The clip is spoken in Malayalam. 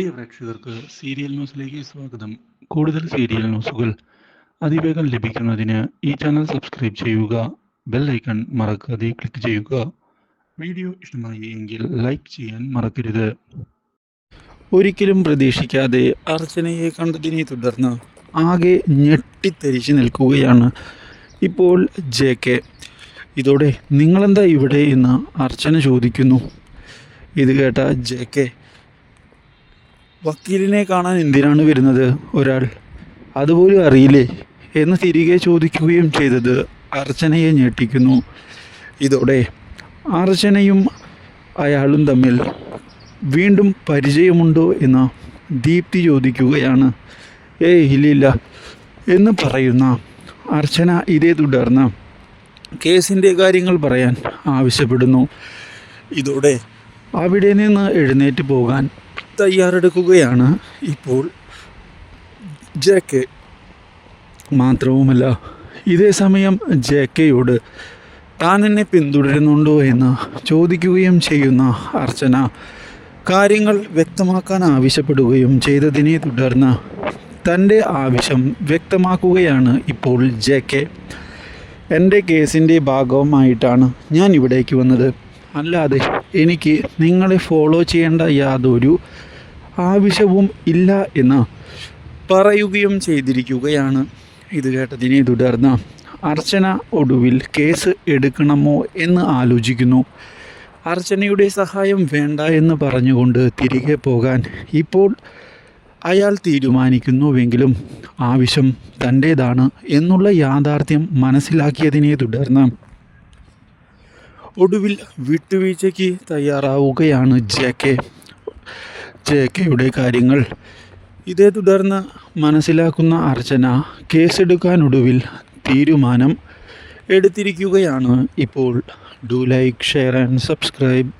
പ്രിയ പ്രേക്ഷകർക്ക് സീരിയൽ ന്യൂസിലേക്ക് സ്വാഗതം. കൂടുതൽ സീരിയൽ ന്യൂസുകൾ അതിവേഗം ലഭിക്കുന്നതിന് ഈ ചാനൽ സബ്സ്ക്രൈബ് ചെയ്യുക ബെൽ ഐക്കൺ മറക്കാതെ ക്ലിക്ക് ചെയ്യുക. വീഡിയോ ഇഷ്ടമായി എങ്കിൽ ലൈക്ക് ചെയ്യാൻ മറക്കരുത്. ഒരിക്കലും പ്രതീക്ഷിക്കാതെ അർച്ചനയെ കണ്ടതിനെ തുടർന്ന് ആകെ ഞെട്ടിത്തരിച്ച് നിൽക്കുകയാണ് ഇപ്പോൾ ജെ കെ. ഇതോടെ നിങ്ങളെന്താ ഇവിടെ എന്ന് അർച്ചന ചോദിക്കുന്നു. ഇത് കേട്ട ജെ കെ വക്കീലിനെ കാണാൻ എന്തിനാണ് വരുന്നത് ഒരാൾ? അതുപോലും അറിയില്ലേ? എന്ന് തിരികെ ചോദിക്കുകയും ചെയ്തത് അർച്ചനയെ ഞെട്ടിക്കുന്നു. ഇതോടെ അർച്ചനയും അയാളും തമ്മിൽ വീണ്ടും പരിചയമുണ്ടോ എന്ന് ദീപ്തി ചോദിക്കുകയാണ്. ഏയ് ഇല്ലില്ല എന്ന് പറയുന്ന അർച്ചന ഇതേ തുടർന്ന് കേസിന്റെ കാര്യങ്ങൾ പറയാൻ ആവശ്യപ്പെടുന്നു. ഇതോടെ അവിടെ നിന്ന് എഴുന്നേറ്റ് പോകാൻ തയ്യാറെടുക്കുകയാണ്. ഇപ്പോൾ ജെ കെ മാത്രവുമല്ല ഇതേ സമയം ജെ കെയോട് താൻ എന്നെ പിന്തുടരുന്നുണ്ടോ എന്ന് ചോദിക്കുകയും ചെയ്യുന്ന അർച്ചന കാര്യങ്ങൾ വ്യക്തമാക്കാൻ ആവശ്യപ്പെടുകയും ചെയ്തതിനെ തുടർന്ന് തന്റെ ആവശ്യം വ്യക്തമാക്കുകയാണ് ഇപ്പോൾ ജെ കെ. എന്റെ കേസിന്റെ ഭാഗവുമായിട്ടാണ് ഞാൻ ഇവിടേക്ക് വന്നത്. അല്ലാതെ എനിക്ക് നിങ്ങളെ ഫോളോ ചെയ്യേണ്ട യാതൊരു ആവശ്യവും ഇല്ല എന്ന് പറയുകയും ചെയ്തിരിക്കുകയാണ്. ഇത് കേട്ടതിനെ തുടർന്ന് അർച്ചന ഒടുവിൽ കേസ് എടുക്കണമോ എന്ന് ആലോചിക്കുന്നു. അർച്ചനയുടെ സഹായം വേണ്ട എന്ന് പറഞ്ഞുകൊണ്ട് തിരികെ പോകാൻ ഇപ്പോൾ അയാൾ തീരുമാനിക്കുന്നുവെങ്കിലും ആവശ്യം തന്റേതാണ് എന്നുള്ള യാഥാർത്ഥ്യം മനസ്സിലാക്കിയതിനെ തുടർന്ന് ഒടുവിൽ വിട്ടുവീഴ്ചയ്ക്ക് തയ്യാറാവുകയാണ് ജെ ജെ കാര്യങ്ങൾ. ഇതേ തുടർന്ന് മനസ്സിലാക്കുന്ന അർച്ചന കേസെടുക്കാനൊടുവിൽ തീരുമാനം എടുത്തിരിക്കുകയാണ്. ഇപ്പോൾ do like share and subscribe